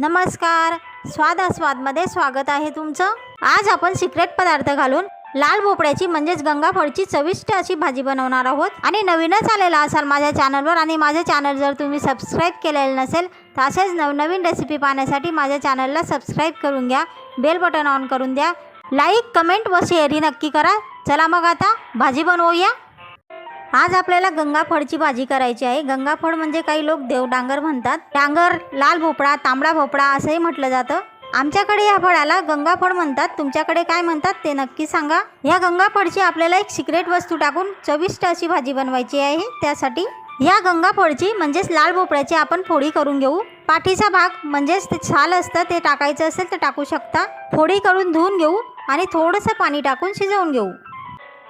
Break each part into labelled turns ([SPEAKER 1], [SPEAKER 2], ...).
[SPEAKER 1] नमस्कार. स्वाद आस्वादमध्ये स्वागत आहे तुमचं. आज आपण सिक्रेट पदार्थ घालून लाल भोपळ्याची म्हणजेच गंगाफळची चविष्ट अशी भाजी बनवणार आहोत. आणि नवीनच आलेला असाल माझ्या चॅनलवर आणि माझे चॅनल जर तुम्ही सबस्क्राईब केलेलं नसेल तर असेच नवनवीन रेसिपी पाहण्यासाठी माझ्या चॅनलला सबस्क्राईब करून घ्या. बेल बटन ऑन करून द्या. लाईक कमेंट व शेअरही नक्की करा. चला मग आता भाजी बनवूया. आज आपल्याला गंगाफळची भाजी करायची आहे. गंगाफळ म्हणजे काही लोक देवडांगर म्हणतात. डांगर लाल भोपळा तांबडा भोपळा असंही म्हटलं जातं. आमच्याकडे या फळाला गंगाफळ म्हणतात. तुमच्याकडे काय म्हणतात ते नक्की सांगा. या गंगाफळची आपल्याला एक सिक्रेट वस्तू टाकून चविष्ट अशी भाजी बनवायची आहे. त्यासाठी या गंगाफळची म्हणजेच लाल भोपळ्याची आपण फोडी करून घेऊ. पाठीचा भाग म्हणजेच ते छाल असतं ते टाकायचं असेल तर टाकू शकता. फोडी करून धुवून घेऊ आणि थोडंसं पाणी टाकून शिजवून घेऊ.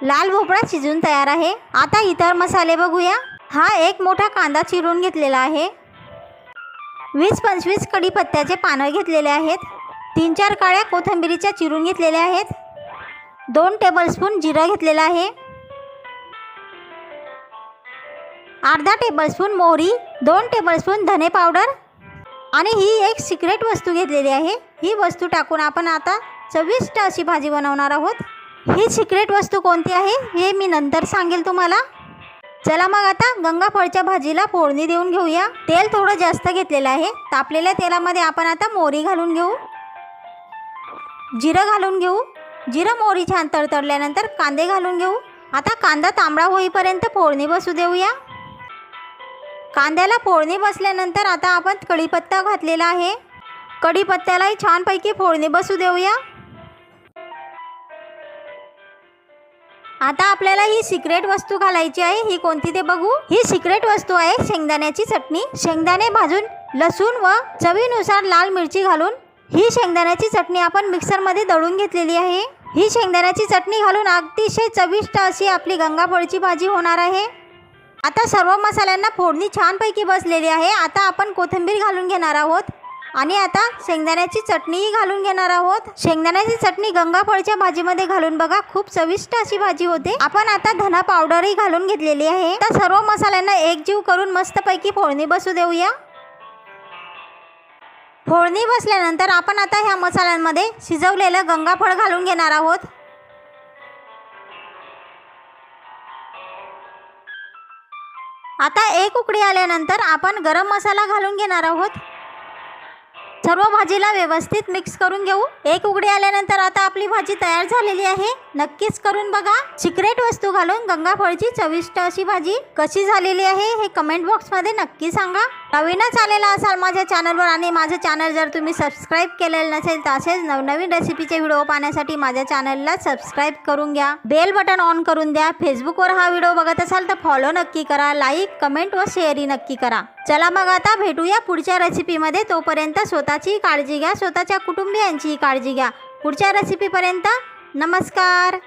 [SPEAKER 1] लाल भोपळा शिजून तयार आहे. आता इतर मसाले बघूया. हा एक मोठा कांदा चिरून घेतलेला आहे. वीस पंचवीस कढीपत्त्याचे पानं घेतलेले आहेत. तीन चार काळ्या कोथिंबिरीच्या चिरून घेतलेल्या आहेत. दोन टेबलस्पून जिरं घेतलेलं आहे. अर्धा टेबलस्पून मोहरी दोन टेबलस्पून धने पावडर आणि ही एक सिक्रेट वस्तू घेतलेली आहे. ही वस्तू टाकून आपण आता चविष्ट अशी भाजी बनवणार आहोत. ही सिक्रेट वस्तू कोणती आहे हे मी नंतर सांगेल तुम्हाला. चला मग आता गंगाफळच्या भाजीला फोडणी देऊन घेऊया. तेल थोडं जास्त घेतलेलं आहे. तापलेल्या तेलामध्ये आपण आता मोरी घालून घेऊ. जिरं घालून घेऊ. जिरं मोहरी छान तडतडल्यानंतर कांदे घालून घेऊ. आता कांदा तांबडा होईपर्यंत फोडणी बसू देऊया. कांद्याला फोडणी बसल्यानंतर आता आपण कढीपत्ता घातलेला आहे. कढीपत्त्यालाही छानपैकी फोडणी बसू देऊया. आता आपल्याला ही सिक्रेट वस्तू घालायची आहे. ही कोणती ते बघू. ही सिक्रेट वस्तू आहे शेंगदाण्याची चटणी. शेंगदाणे भाजून लसूण व चवीनुसार लाल मिरची घालून ही शेंगदाण्याची चटणी आपण मिक्सरमध्ये दळून घेतलेली आहे. ही शेंगदाण्याची चटणी घालून अतिशय चविष्ट अशी आपली गंगाफळची भाजी होणार आहे. आता सर्व मसाल्यांना फोडणी छानपैकी बसलेली आहे. आता आपण कोथिंबीर घालून घेणार आहोत. आणि आता शेंगदाण्याची चटणीही घालून घेणार आहोत. शेंगदाण्याची चटणी गंगाफळच्या भाजीमध्ये घालून बघा खूप चविष्ट अशी भाजी होते. आपण आता धना पावडरही घालून घेतलेली आहे. आता सर्व मसाल्यांना एकजीव करून मस्तपैकी फोडणी बसू देऊया. फोडणी बसल्यानंतर आपण आता ह्या मसाल्यांमध्ये शिजवलेलं गंगाफळ घालून घेणार आहोत. आता एक उकडी आल्यानंतर आपण गरम मसाला घालून घेणार आहोत. सर्व भाजीला व्यवस्थित मिक्स करून घेऊ. एक उघडी आल्यानंतर आता आपली भाजी तयार झालेली आहे. नक्कीच करून बघा. सिक्रेट वस्तू घालून गंगाफळची चविष्ट अशी भाजी कशी झालेली आहे हे कमेंट बॉक्समध्ये नक्की सांगा. नवीनच आलेला असाल माझ्या चॅनलवर आणि माझं चॅनल जर तुम्ही सबस्क्राईब केलेलं नसेल तर असेच नवनवीन रेसिपीचे व्हिडिओ पाहण्यासाठी माझ्या चॅनलला सबस्क्राईब करून घ्या. बेल बटन ऑन करून द्या. फेसबुकवर हा व्हिडिओ बघत असाल तर फॉलो नक्की करा. लाईक कमेंट व शेअरही नक्की करा. चला मग आता भेटूया पुढच्या रेसिपीमध्ये तोपर्यंत स्वतःची काळजी घ्या. स्वतःच्या कुटुंबियांचीही काळजी घ्या. पुढच्या रेसिपीपर्यंत नमस्कार.